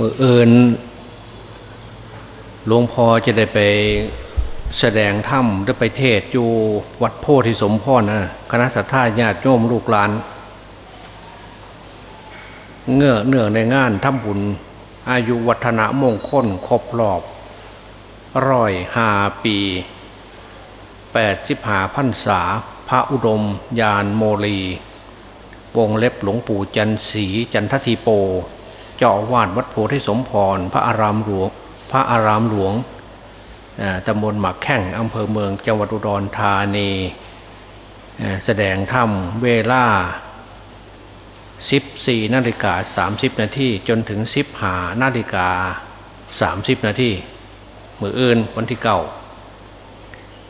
มือเอินหลวงพ่อจะได้ไปแสดงถ้ำได้ไปเทศอยู่วัดโพธิสมพรนะคณะสัตยาญาติโยมลูกหลาน เงื่อเนื่อในงานทำบุญ อายุวัฒนมงคลครบรอบร้อยหาปีแปดสิบหาพันษา พระอุดม ยานโมลี วงเล็บหลวงปู่จันสีจันททีโป เจ้าอาวาดวัดโพธิสมพร พระอารามหลวง พระอารามหลวงตำบลหมักแข้งอำเภอเมืองจังหวัดอุดรธานีแสดงธรรมเวลา 14นาฬิกา30 นาทีจนถึง 15นาฬิกา30 นาทีมืออื่นวันที่เก้า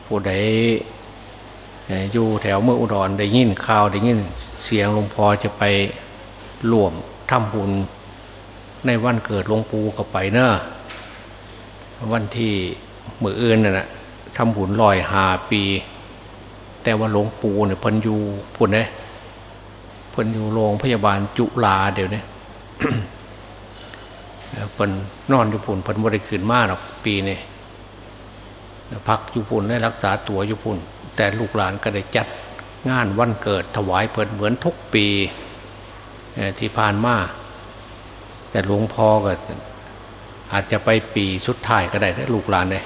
ผู้ใดเอ่ออยู่แถวเมืองอุดรได้ยินข่าวได้ยินเสียงหลวงพ่อจะไปร่วมทำบุญ ในวันเกิดหลวงปู่ก็ไปเนอะวันที่มืออื่นน่ะทำบุญลอยหาปี แต่ว่าหลวงปู่เนี่ยพันยูพุ่นเนี่ยพิ่นยูโรงพยาบาลจุฬาเดี๋ยวนี้พิ่นนอนอยู่พุ่นพิ่นบริขึ้นมาหรอกปีนี้พักอยู่พุ่นได้รักษาตัวอยู่พุ่น แต่ลูกหลานก็ได้จัดงานวันเกิดถวายเพิ่นเหมือนทุกปีที่ผ่านมา แต่หลวงพ่อก็อาจจะไปปีสุดท้ายก็ได้นะลูกหลานเลย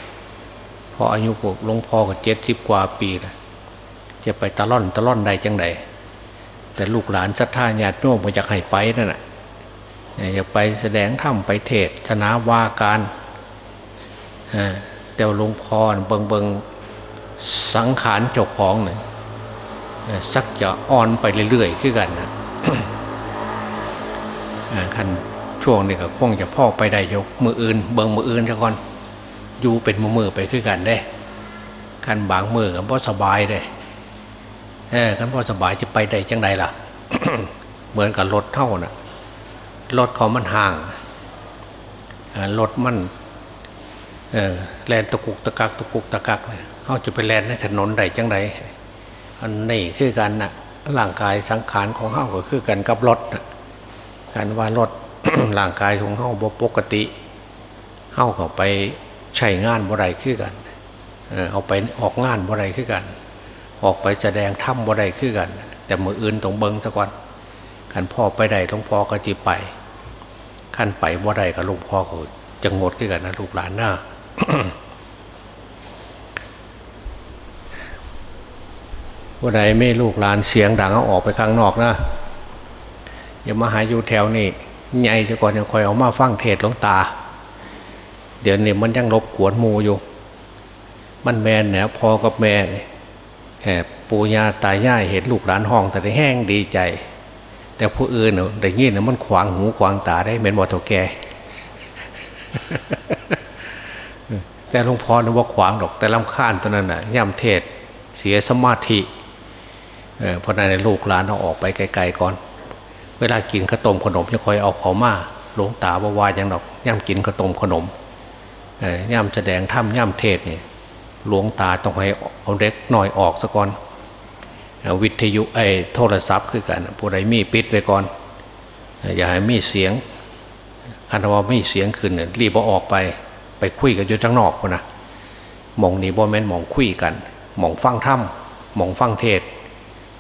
เพออายุกหลวงพ่อก็เจ็ดสิบกว่าปีแล้วจะไปตะล่อนตะล่อนใดจังใดแต่ลูกหลานศรัทธาญาติโยมมาจากให้ไปนั่นแหละอยากไปแสดงธรรมไปเทศชนะว่าการแต่หลวงพ่อเบิงเบิงสังขารเจ้าของเนี่ยสักจะอ่อนไปเรื่อยๆขึ้นกันนะเอ่อคัน ช่วงนี้ก็คงจะพ่อไปได้ยกมืออื่น เบิงมืออื่นซะก่อนอยู่เป็นมือมือไปขึ้นกันได้คันบางมือก็บ่สบายได้เออกันพอสบายจะไปได้จังใดล่ะ เหมือนกับรถเท่านะ่ะรถเขามันห่างรถมันเออแลนตะกุกตะกักตะกุกตะกักเนี่ยเขาจะไปแลนในถนนใดจังใดอันนี้คือกันนะร่างกายสังขารของเขาก็คือกันกับรถนะการว่ารถ ร่างกายของเขาบ่ปกติเขาก็ไปใช้งานบ่ไรคือกันเอาไปออกงานบ่ไรคือกัน ออกไปแสดงถ้ำบ่ได้คือกัน แต่มืออื่นต้องเบิงซะก่อนขันพ่อไปได้หลวงพ่อก็จีไปขันไปบ่ได้กับหลวงพ่อก็จะงดคือกันนะลูกหลานหน้าว่าใดไม่ลูกหลานเสียงดังเอาออกไปข้างนอกนะอย่ามาหาอยู่แถวนี่ ใหญ่จะก่อนยังคอยเอามาฟังเทศหลวงตา เดี๋ยวนี้มันยังรบกวนมูอยู่ มันแมนเนี่ยพอกับแม่แห่ปูญาตายายเห็นลูกหลานห้องแต่ได้แห้งดีใจ แต่ผู้อื่นเนอะได้ยินเนอะมันขวางหูขวางตาได้เหม็นบอเท่าแกแต่หลวงพ่อนึกว่าขวางดอก แต่ลำคาญตอนนั้นน่ะย่ำเทศเสียสมาธิเพราะนั้นในลูกหลานเอาออกไปไกลๆก่อน เวลากินข้าวต้มขนมจะคอยเอาเขามาหลวงตาบ่าวาอย่างดอกย่ำกินข้าวต้มขนมย่ำแสดงถ้ำย่ำเทศเนี่ยหลวงตาต้องให้เอาเด็กหน่อยออกซะก่อนวิทยุไอ้โทรศัพท์คือกันผู้ใดมีปิดไว้ก่อน อย่าให้มีเสียงคันว่ามีเสียงขึ้นเนี่ยรีบเอาออกไปไปคุยกันอยู่ข้างนอกคนนะมองนีบ่แม่นมองคุยกันมองฟังถ้ำมองฟังเทศ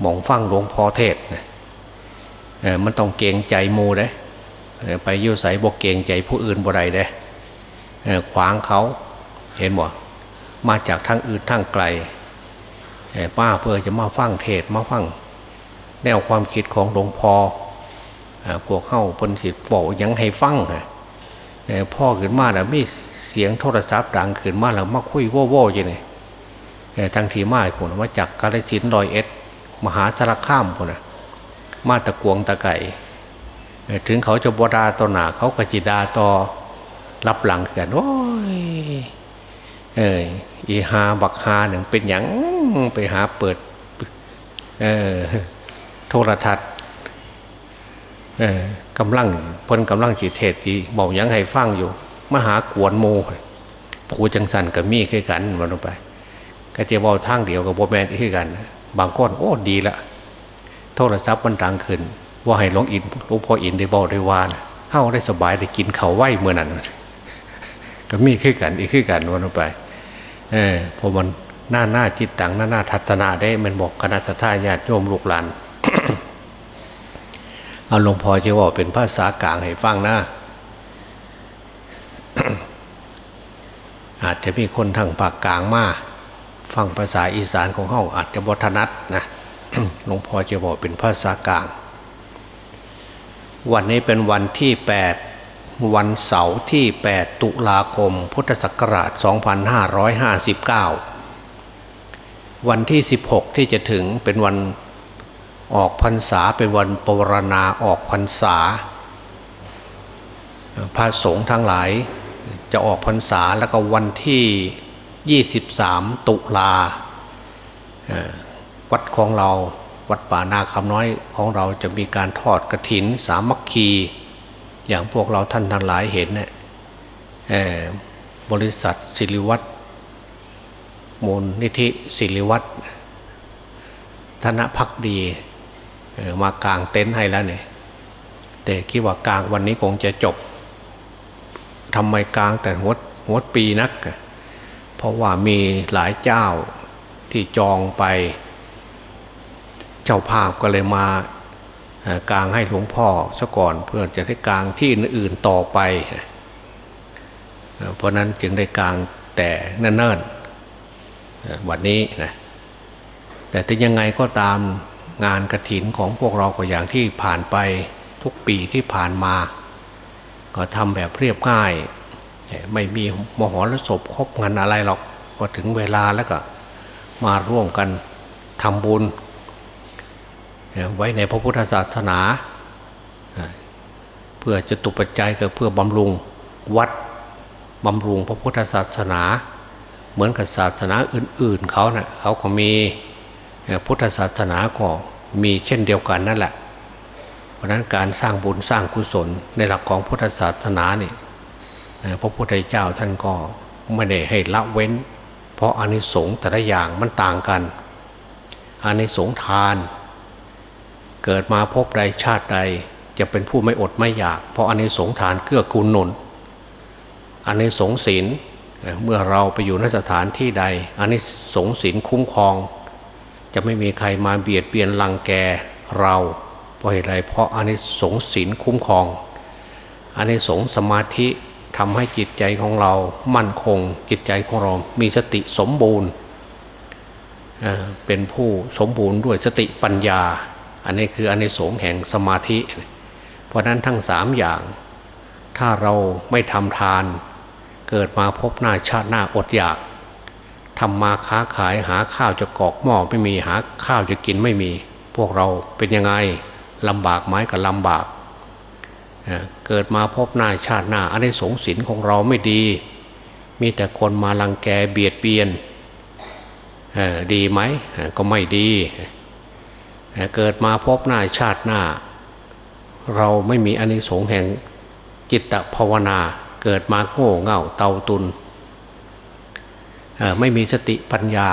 มองฟังหลวงพ่อเทศนะ มันต้องเกงใจมูเด้ไปยุ่ใส่บ่เกงใจผู้อื่นบ่ใดเด้ขวางเขาเห็นบ่มาจากทางอื่นทางไกลป้าเพื่อจะมาฟังเทศมาฟัง แนวความคิดของหลวงพ่อเอ่อพวกเข้าเพนสิทธิ์บอกหยังให้ฟังอะเอ่อพ่อขึ้นมาแล้วมีเสียงโทรศัพท์ดังขึ้นมาแล้วมาคุยโว่โว่ยังไงทั้งทีมาผมมาจากกาลสินลอยเอ็ด มหาสารข้ามคนนะ มาตะกวงตะไก่ ถึงเขาจะบดาต่อหนาเขากจิดาต่อรับหลังกันโอ้ยเอออีหาบักหาหนึ่งเป็นหยังไปหาเปิดเออโทรทัศน์เออกำลังพิ่นกำลังจีเทศจีบอกยังให้ฟังอยู่มหากวนโมผู้จังสันกับมีคือกันวันลงไปก็จะว่าทางเดียวกับโบแมนคือกัน บางคนโอ้ดีละ โทรศัพท์มันดังขึ้น ว่าให้หลวงอินหลวงพ่ออินได้บอกได้ว่าเฮาได้สบายได้กินเขาวไหวเมื่อนั้น ก็มีคือกันอีกคือกันวนไป เออพอมันหน้าหน้าจิตตังหน้าหน้าทัศนาได้มันบอกคณะทาญาติโยมลูกหลานเอาหลวงพ่อจะว่าเป็นภาษากลางให้ฟังนะอาจจะมีคนทางภาคกลางมา ฟังภาษาอีสานของเฮาอาจจะบทนัดนะ ลวงพ่อจะบอกเป็นภาษากลาง วันนี้เป็นวันที่ 8 วันเสาร์ที่ 8 ตุลาคม พุทธศักราช 2559 วันที่ 16 ที่จะถึงเป็นวันออกพรรษาเป็นวันปวารณาออกพรรษา พระสงฆ์ทั้งหลายจะออกพรรษาแล้วก็วันที่ 23 ตุลาวัดของเรา วัดป่านาคำน้อยของเราจะมีการทอดกระถิน สามัคคี อย่างพวกเราท่านทั้งหลายเห็นเนี่ยบริษัทศิริวัตรมูลนิธิศิริวัตรธนพักดีมากางเต็นท์ให้แล้วเนี่ยแต่คิดว่ากางวันนี้คงจะจบทำไมกลางแต่หัวหัวปีนัก เพราะว่ามีหลายเจ้าที่จองไป จ้าภาพก็เลยมากลางให้หลวงพ่อซะก่อนเพื่อจะได้กลางที่อื่นๆต่อไป เพราะนั้นจึงได้กลางแต่เนิ่นๆวันนี้นะแต่ถึงยังไงก็ตามงานกระถินของพวกเราก็อย่างที่ผ่านไปทุกปีที่ผ่านมา ก็ทำแบบเรียบง่าย ไม่มีมหรสพครบงานอะไรหรอกพอถึงเวลาแล้วก็มาร่วมกันทำบุญ ไว้ในพระพุทธศาสนา เพื่อจะตุปัจจัยก็เพื่อบำรุงวัดบำรุงพระพุทธศาสนา เหมือนกับศาสนาอื่น ๆเขาเนะ่ะเขาก็มีพุทธศาสนาก็มีเช่นเดียวกันนั่นแหละ เพราะนั้นการสร้างบุญสร้างกุศลในหลักของพุทธศาสนาเนี่ยพระพุทธเจ้าท่านก็ไม่ได้ให้ละเว้น เพราะอานิสงส์แต่ละอย่างมันต่างกันอานิสงส์ทาน เกิดมาพบใดชาติใด จะเป็นผู้ไม่อดไม่อยาก เพราะอานิสงส์ทานเกื้อกูลหนุนอานิสงส์ศีลเมื่อเราไปอยู่นสถานที่ใดอานิสงส์ศีลคุ้มครอง จะไม่มีใครมาเบียดเบียนรังแกเราเพราะเหตุใดเพราะอานิสงส์ศีลคุ้มครองอานิสงส์สมาธิทำให้จิตใจของเรามั่นคง จิตใจของเรา มีสติสมบูรณ์เป็นผู้สมบูรณ์ด้วยสติปัญญา อันนี้คืออานิสงแห่งสมาธิ เพราะนั้นทั้งสามอย่าง ถ้าเราไม่ทำทาน เกิดมาพบหน้าชาติหน้าอดอยากทำมาค้าขายหาข้าวจะกอกหม้อไม่มีหาข้าวจะกินไม่มี พวกเราเป็นยังไงลำบากไหมกับลำบาก เกิดมาพบหน้าชาติหน้าอันในสงสินของเราไม่ดี มีแต่คนมาลังแกเบียดเบียนดีไหมก็ไม่ดี เกิดมาพบหน้าชาติหน้า เราไม่มีอานิสงส์แห่งจิตภาวนา เกิดมาโง่เง่าเตาตุนไม่มีสติปัญญา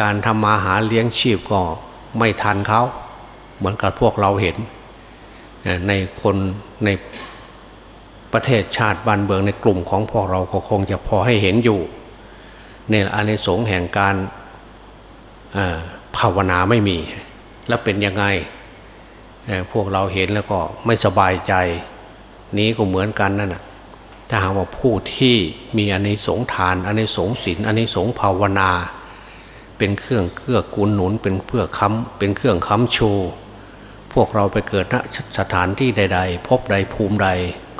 การทำมาหาเลี้ยงชีพก็ไม่ทันเขาเหมือนกับพวกเราเห็น ในคนในประเทศชาติบ้านเมืองในกลุ่มของพวกเราก็คงจะพอให้เห็นอยู่เนี่ยอานิสงส์แห่งการ ภาวนาไม่มี แล้วเป็นยังไงพวกเราเห็นแล้วก็ไม่สบายใจ นี้ก็เหมือนกันนั่นนะถ้าหากว่าผู้ที่มีอานิสงทานอานิสงส์ศีลอานิสงภาวนา เป็นเครื่องเครื่อกุลหนุนเป็นเพื่อค้ำเป็นเครื่องค้ำชูพวกเราไปเกิดณสถานที่ใด ๆ พบใดภูมิใด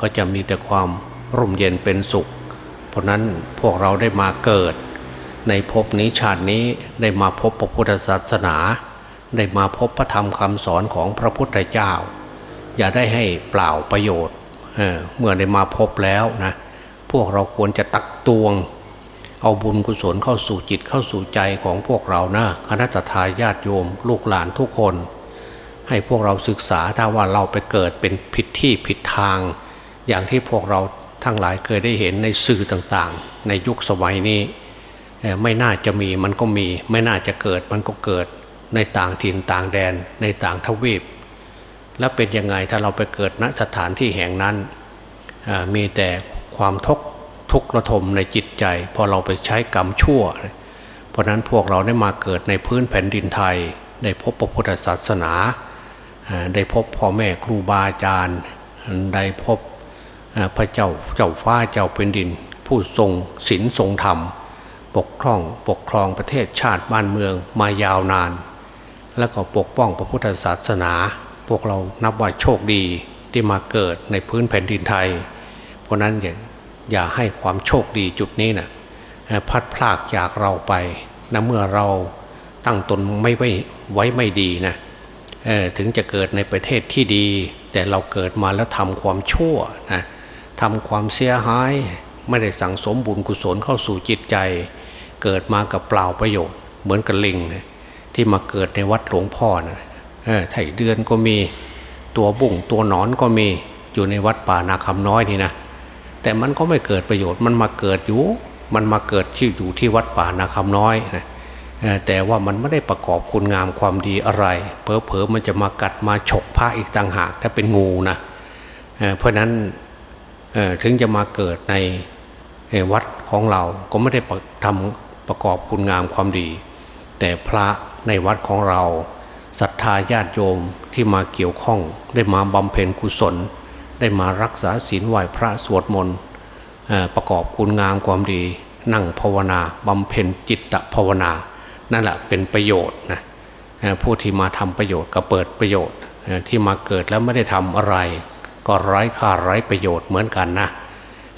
ก็จะมีแต่ความร่มเย็นเป็นสุข เพราะนั้นพวกเราได้มาเกิด ในภพนี้ชาตินี้ได้มาพบพระพุทธศาสนา ได้มาพบพระธรรมคำสอนของพระพุทธเจ้า อย่าได้ให้เปล่าประโยชน์เเมื่อได้มาพบแล้วนะพวกเราควรจะตักตวง เอาบุญกุศลเข้าสู่จิตเข้าสู่ใจของพวกเรานะคณะทาญาติโยม ลูกหลานทุกคน ให้พวกเราศึกษาถ้าว่าเราไปเกิดเป็นผิดที่ผิดทาง อย่างที่พวกเราทั้งหลายเคยได้เห็นในสื่อต่างๆ ในยุคสมัยนี้ ไม่น่าจะมีมันก็มี ไม่น่าจะเกิดมันก็เกิดในต่างถิ่นต่างแดนในต่างทวีป แล้วเป็นยังไงถ้าเราไปเกิดณสถานที่แห่งนั้นมีแต่ความทุกข์ทุกข์ระทมในจิตใจ พอเราไปใช้กรรมชั่ว เพราะนั้นพวกเราได้มาเกิดในพื้นแผ่นดินไทย ได้พบพระพุทธศาสนา ได้พบพ่อแม่ครูบาอาจารย์ได้พบพระเจ้าเจ้าฟ้าเจ้าเป็นดิน ผู้ทรงศีลทรงธรรม ปกครองปกครองประเทศชาติบ้านเมืองมายาวนาน แล้วก็ปกป้องพระพุทธศาสนา พวกเรานับว่าโชคดีที่มาเกิดในพื้นแผ่นดินไทย เพราะนั้นอย่าอย่าให้ความโชคดีจุดนี้นะพัดพลากจากเราไปนะเมื่อเราตั้งตนไม่ไว้ไว้ไม่ดีนะถึงจะเกิดในประเทศที่ดี แต่เราเกิดมาแล้วทำความชั่วนะทำความเสียหาย ไม่ได้สั่งสมบุญกุศลเข้าสู่จิตใจ เกิดมากับเปล่าประโยชน์ เหมือนกับลิงนะที่มาเกิดในวัดหลวงพ่อนะไถ่เดือนก็มีตัวบุ่งตัวหนอนก็มีอยู่ในวัดป่านาคำน้อยนี่นะแต่มันก็ไม่เกิดประโยชน์มันมาเกิดอยู่ มันมาเกิดที่อยู่ที่วัดป่านาคำน้อยนะแต่ว่ามันไม่ได้ประกอบคุณงามความดีอะไรเพอเพอมันจะมากัดมาฉกผ้าอีกต่างหากถ้าเป็นงูนะเพราะนั้นถึงจะมาเกิดในวัดของเราก็ไม่ได้ทำ ประกอบคุณงามความดี แต่พระในวัดของเราศรัทธาญาติโยมที่มาเกี่ยวข้อง ได้มาบำเพ็ญกุศล ได้มารักษาศีลไหวพระสวดมนต์ประกอบคุณงามความดี นั่งภาวนาบำเพ็ญจิตภาวนา นั่นแหละเป็นประโยชน์นะผู้ที่มาทำประโยชน์ก็เปิดประโยชน์ที่มาเกิดแล้วไม่ได้ทำอะไร ก็ไร้ค่าไร้ประโยชน์เหมือนกันนะ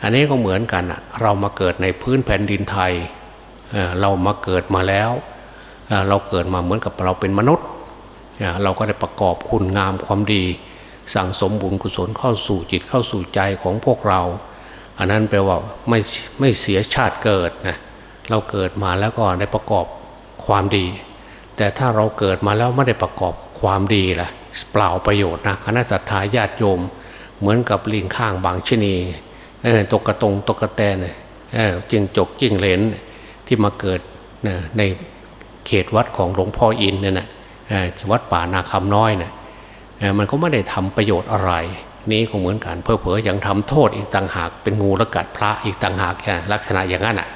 อันนี้ก็เหมือนกันนะเรามาเกิดในพื้นแผ่นดินไทย เรามาเกิดมาแล้ว เราเกิดมาเหมือนกับเราเป็นมนุษย์ เราก็ได้ประกอบคุณงามความดี สั่งสมบุญกุศลเข้าสู่จิตเข้าสู่ใจของพวกเรา อันนั้นแปลว่าไม่ไม่เสียชาติเกิดนะเราเกิดมาแล้วก็ได้ประกอบความดี แต่ถ้าเราเกิดมาแล้วไม่ได้ประกอบความดีล่ะเปล่าประโยชน์นะคณะสัตยาญาติโยม เหมือนกับลิงข้างบางชนีตกกระตงตกกระแตนจิงจกจิงเลน ที่มาเกิดในเขตวัดของหลวงพ่ออินเนี่ยนะวัดป่านาคำน้อยเนี่ยมันก็ไม่ได้ทำประโยชน์อะไร นี้ก็เหมือนกันเพอเพอยังทำโทษอีกต่างหากเป็นงูละกัดพระอีกต่างหากลักษณะอย่างนั้นอะ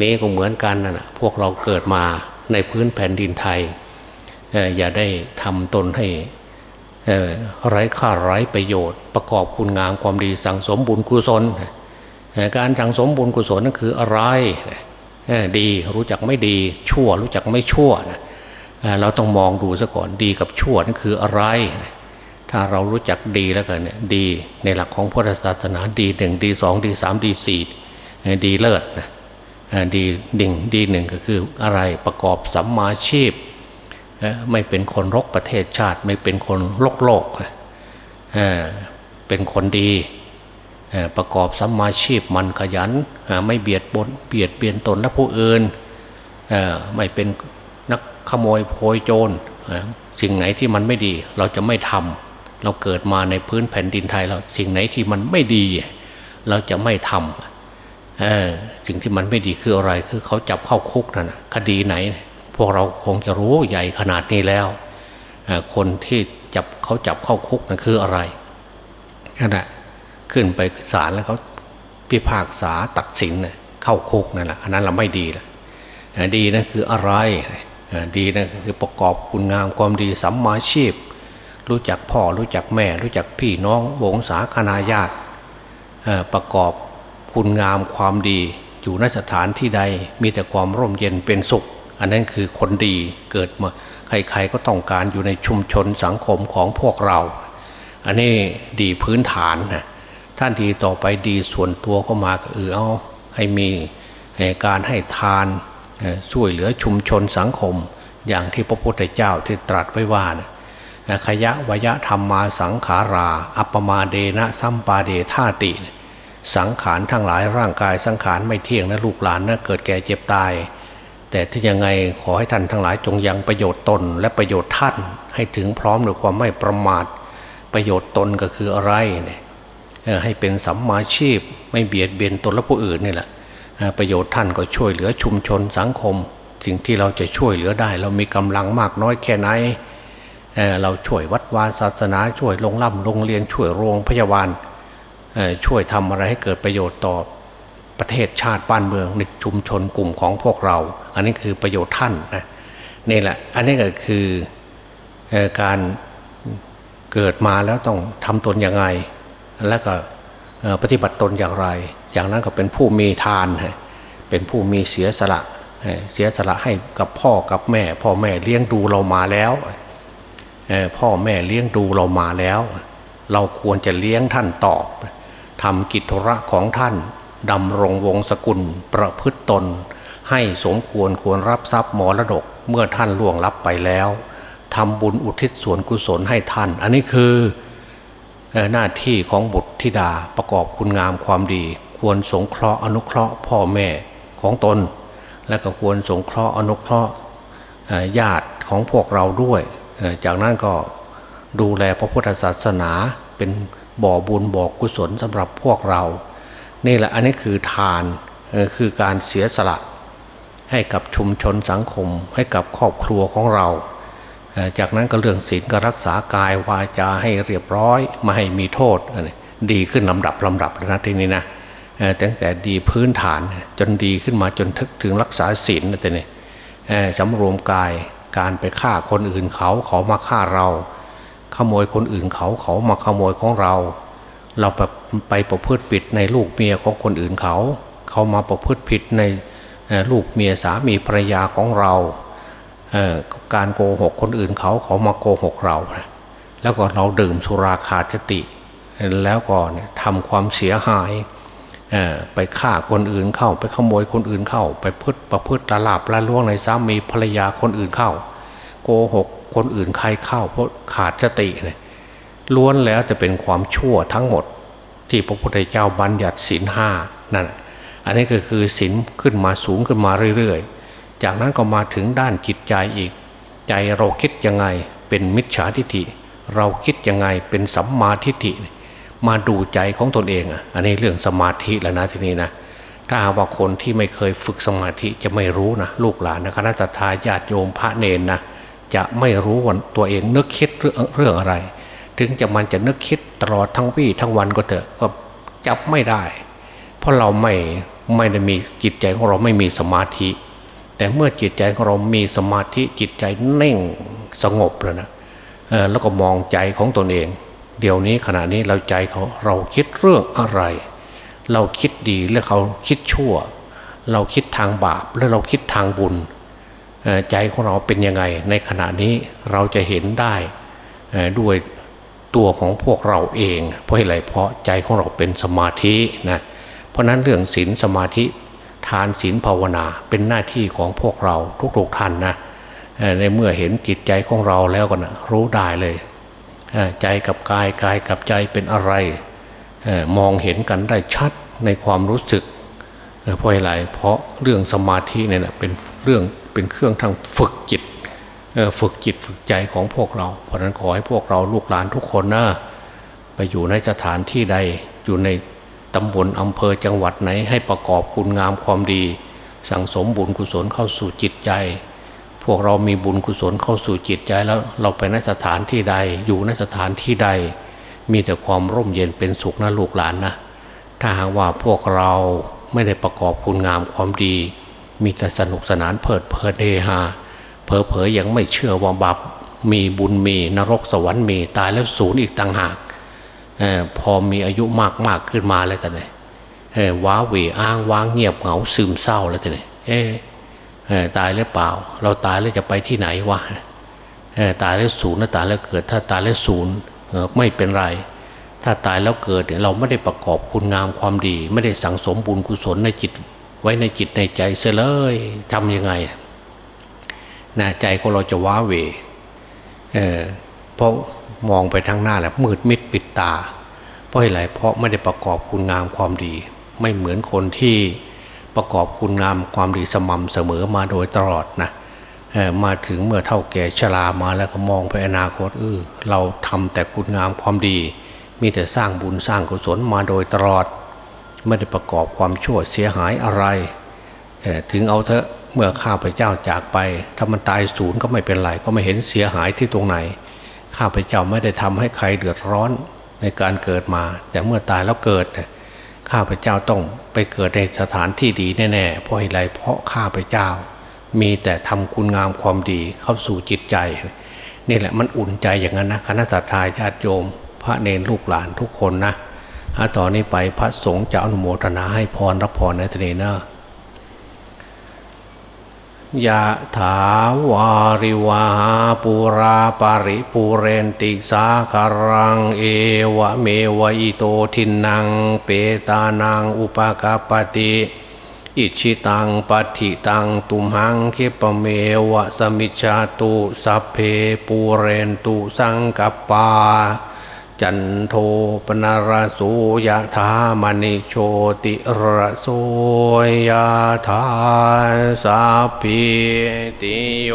นี้ก็เหมือนกันนะพวกเราเกิดมาในพื้นแผ่นดินไทยอย่าได้ทำตนให้ไร้ค่าไร้ประโยชน์ ประกอบคุณงามความดีสั่งสมบุญกุศล การสั่งสมบุญกุศลนั่นคืออะไรดีรู้จักไม่ดีชั่วรู้จักไม่ชั่วนะเราต้องมองดูซะก่อนดีกับชั่วนั่นคืออะไร ถ้าเรารู้จักดีแล้วกันเนี่ยดีในหลักของพุทธศาสนาดีหนึ่งดีสองดีสามดีสี่ดีเลิศนะดีดิ่งดีหนึ่งก็คืออะไรประกอบสัมมาชีพ ไม่เป็นคนรกประเทศชาติ ไม่เป็นคนโลกโลกเป็นคนดี ประกอบสัมมาชีพมันขยันไม่เบียดบนเบียดเบียนตนและผู้อื่นไม่เป็นนักขโมยโพยโจรสิ่งไหนที่มันไม่ดี เราจะไม่ทำเราเกิดมาในพื้นแผ่นดินไทยเราสิ่งไหนที่มันไม่ดี เราจะไม่ทำสิ่งที่มันไม่ดีคืออะไรคือเขาจับเข้าคุกนั่นคดีไหน พวกเราคงจะรู้ใหญ่ขนาดนี้แล้วคนที่จับเขาจับเข้าคุกนั่นคืออะไรนั่นแหะ ขึ้นไปศาลแล้วเขาพิพากษาตัดสินเข้าคุกนั่นแหละอันนั้นเราไม่ดีละดีนั่นคืออะไรดีนั่นคือประกอบคุณงามความดีสัมมาชีพ รู้จักพ่อรู้จักแม่ รู้จักพี่น้องวงศาคณาญาติประกอบคุณงามความดี อยู่นสถานที่ใดมีแต่ความร่มเย็นเป็นสุข อันนั้นคือคนดีเกิดมาใครๆก็ต้องการอยู่ในชุมชนสังคมของพวกเรา อันนี้ดีพื้นฐานนะ ท่านดีต่อไปดีส่วนตัวก็มาเออเอาให้มีการให้ทานช่วยเหลือชุมชนสังคม อย่างที่พระพุทธเจ้าที่ตรัสไว้ว่านะขยะวยะธรรมมาสังขารา อัปมาเดนะสัมปาเดธาติ สังขารทั้งหลายร่างกายสังขารไม่เที่ยงนะลูกหลานนะเกิดแก่เจ็บตาย แต่ที่ยังไงขอให้ท่านทั้งหลายจงยังประโยชน์ตนและประโยชน์ท่านให้ถึงพร้อมด้วยความไม่ประมาท ประโยชน์ตนก็คืออะไรเนี่ย ให้เป็นสัมมาชีพ ไม่เบียดเบียนตนและผู้อื่นนี่แหละประโยชน์ท่านก็ช่วยเหลือชุมชนสังคม สิ่งที่เราจะช่วยเหลือได้ เรามีกำลังมากน้อยแค่ไหนเเราช่วยวัดวาศาสนาช่วยโรงล่ำโรงเรียนช่วยโรงพยาบาลช่วยทำอะไรให้เกิดประโยชน์ต่อประเทศชาติบ้านเมืองในชุมชนกลุ่มของพวกเรา อันนี้คือประโยชน์ท่านนะนี่แหละอันนี้ก็คือออการเกิดมาแล้วต้องทำตนยังไง แล้วก็ปฏิบัติตนอย่างไร อย่างนั้นก็เป็นผู้มีทาน เป็นผู้มีเสียสละเสียสละให้กับพ่อกับแม่ พ่อแม่เลี้ยงดูเรามาแล้วพ่อแม่เลี้ยงดูเรามาแล้ว เราควรจะเลี้ยงท่านตอบทำกิจธุระของท่านดำรงวงศกุลประพฤติตน ให้สมควรควรรับทรัพย์มรดกเมื่อท่านล่วงลับไปแล้วทำบุญอุทิศส่วนกุศลให้ท่าน อันนี้คือ หน้าที่ของบุตรธิดาประกอบคุณงามความดี ควรสงเคราะห์อนุเคราะห์พ่อแม่ของตน และก็ควรสงเคราะห์อนุเคราะห์ญาติของพวกเราด้วย จากนั้นก็ดูแลพระพุทธศาสนาเป็นบ่อบุญบ่อกุศลสำหรับพวกเรา นี่แหละอันนี้คือทานคือการเสียสละให้กับชุมชนสังคมให้กับครอบครัวของเรา จากนั้นก็เรื่องศีลก็รักษากายวาจาให้เรียบร้อยไม่ให้มีโทษดีขึ้นลำดับลำดับแล้วนะทีนี้นะตั้งแต่ดีพื้นฐานจนดีขึ้นมาจนถึงถึงรักษาศีลนะทีนี้สำรวมกายการไปฆ่าคนอื่นเขาเขามาฆ่าเรา ขโมยคนอื่นเขาเขามาขโมยของเรา เราไปไปประพฤติผิดในลูกเมียของคนอื่นเขา เขามาประพฤติผิดในลูกเมียสามีภรรยาของเรา การโกหกคนอื่นเขาเขามาโกหกเรานะแล้วก็เราดื่มสุราขาดสติ แล้วก็ทำความเสียหายไปฆ่าคนอื่นเข้า ไปขโมยคนอื่นเข้า ไปพฤติประพฤติละลาบละล่วงในสามีภรรยาคนอื่นเข้า โกหกคนอื่นใครเข้าเพราะขาดสติเนี่ยล้วนแล้วจะเป็นความชั่วทั้งหมด ที่พระพุทธเจ้าบัญญัติศีลห้านั่นอันนี้ก็คือศีลขึ้นมาสูงขึ้นมาเรื่อยๆ จากนั้นก็มาถึงด้านจิตใจอีก ใจเราคิดยังไงเป็นมิจฉาทิฏฐิ เราคิดยังไงเป็นสัมมาทิฏฐิ มาดูใจของตนเองอะอันนี้เรื่องสมาธิแล้วนะทีนี้นะถ้าหากว่าคนที่ไม่เคยฝึกสมาธิจะไม่รู้นะลูกหลานนะคณะสัตยาญาติโยมพระเนนนะจะไม่รู้ว่าตัวเองนึกคิดเรื่องเรื่องอะไร ถึงจะมันจะนึกคิดตลอดทั้งวี่ทั้งวันก็เถอะก็จับไม่ได้ เพราะเราไม่ไม่ได้มีจิตใจของเราไม่มีสมาธิ แต่เมื่อจิตใจของเรามีสมาธิจิตใจเน่งสงบแล้วนะเออแล้วก็มองใจของตนเอง เดี๋ยวนี้ขณะนี้เราใจเขาเราคิดเรื่องอะไร เราคิดดีแล้วเขาคิดชั่ว เราคิดทางบาปแล้วเราคิดทางบุญเอ่อใจของเราเป็นยังไง ในขณะนี้เราจะเห็นได้ด้วยตัวของพวกเราเอง เพราะอะไรเพราะใจของเราเป็นสมาธินะเพราะนั้นเรื่องศีลสมาธิ ทานศีลภาวนาเป็นหน้าที่ของพวกเราทุกๆท่านนะในเมื่อเห็นจิตใจของเราแล้วก็นะรู้ได้เลยใจกับกายกายกับใจเป็นอะไรมองเห็นกันได้ชัดในความรู้สึกเพราะอะไรเพราะเรื่องสมาธิเนี่ยนะเป็นเรื่องเป็นเครื่องทางฝึกจิตฝึกจิตฝึกใจของพวกเรา เพราะฉะนั้นขอให้พวกเราลูกหลานทุกคนนะไปอยู่ในสถานที่ใดอยู่ใน ตำบลอำเภอจังหวัดไหน ให้ประกอบคุณงามความดี สั่งสมบุญกุศลเข้าสู่จิตใจ พวกเรามีบุญกุศลเข้าสู่จิตใจแล้วเราไปนสถานที่ใด อยู่ในสถานที่ใด มีแต่ความร่มเย็นเป็นสุขนะลูกหลานนะถ้าหากว่าพวกเราไม่ได้ประกอบคุณงามความดี มีแต่สนุกสนานเพลิดเพลินเฮฮาเผลอเผยยังไม่เชื่อว่าบาปมีบุญมีนรกสวรรค์มีตายแล้วศูนย์อีกต่างหาก พอมีอายุมากมากขึ้นมาแล้วแต่เนี่ยว้าเหวอ้างว้างเงียบเหงาซึมเศร้าแล้วแต่เนี่ยเออตายแล้วเปล่า เราตายแล้วจะไปที่ไหนวะเออตายแล้วศูนย์นะตายแล้วเกิด ถ้าตายแล้วศูนย์ไม่เป็นไร ถ้าตายแล้วเกิดเราไม่ได้ประกอบคุณงามความดี ไม่ได้สั่งสมบุญกุศลในจิตไว้ในจิตในใจเสียเลยทำยังไงนะใจของเราจะว้าเหวเออเพราะ มองไปทางหน้าแล้วมืดมิดปิดตา เพราะอะไรเพราะไม่ได้ประกอบคุณงามความดี ไม่เหมือนคนที่ประกอบคุณงามความดีสม่ำเสมอมาโดยตลอดนะมาถึงเมื่อเท่าแก่ชรามาแล้วก็มองไปอนาคตเออเราทำแต่คุณงามความดี มีแต่สร้างบุญสร้างกุศลมาโดยตลอด ไม่ได้ประกอบความชั่วเสียหายอะไรแต่ถึงเอาเถอะเมื่อข้าพเจ้าจากไป ถ้ามันตายศูนย์ก็ไม่เป็นไรก็ไม่เห็นเสียหายที่ตรงไหน ข้าพเจ้าไม่ได้ทำให้ใครเดือดร้อนในการเกิดมา แต่เมื่อตายแล้วเกิดเนี่ยข้าพเจ้าต้องไปเกิดในสถานที่ดีแน่ๆเพราะอะไรเพราะข้าพเจ้า มีแต่ทำคุณงามความดีเข้าสู่จิตใจ นี่แหละมันอุ่นใจอย่างนั้นนะคณะสัตยาญาติโยม พระเนรลูกหลานทุกคนนะถ้าต่อนนี้ไปพระสงฆ์จะอนุโมทนาให้พรรับพรในทะเลนะ ยะถาวาริวาหาปูราปาริปูเรนติสาคารังเอวะเมวะอิโตทินัง เปตานังอุปกาปติอิชิตังปัฏฐิตังตุมหังคิปเมวะสมิจจาตุสัพเพปูเรนตุสังกปปา จันโทปนารสุยะธามณิโชติระโสยะธาสัพพิติโย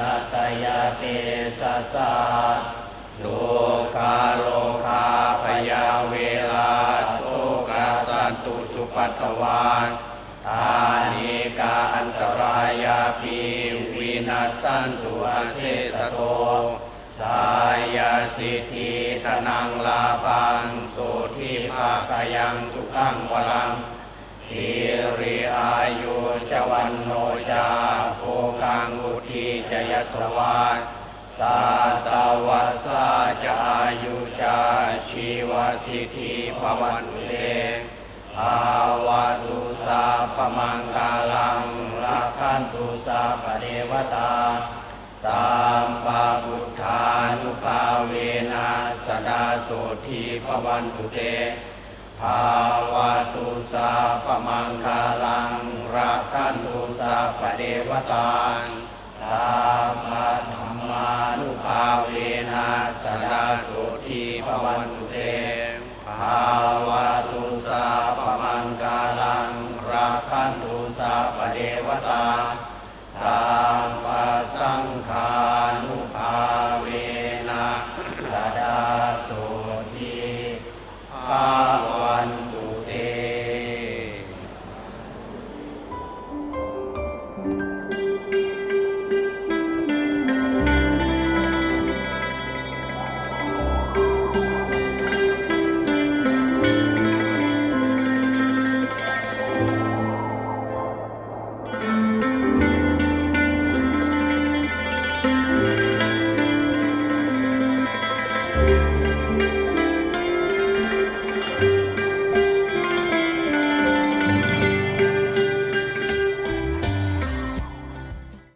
นตยาเตชะสาโลกาโลคาปยาเวลาโสกาสันตุสุปัตตวานทานิกาอันตรายาปีวินาสันตุอาเสสโตชายาสิทธิตนังลาปังโสทิภาคยังสุขังวลังสิริอายุ จยัสวาสาตวัสาจะอายุจาชีวสิทธิปวันุเตภาวะตุสาปมังกาลังราคันตุสาปเดวตาสัมปะพุทธานุภาเวนะสดาโสทีปวันตุเตภาวะตุสาปมังคาลังราคันตุสาปเดวตา สัมมาธรรมานุภาเวนะสระสุทีปวันุเตภาวะตุสาปมังการังราคันตุสาปเดวตา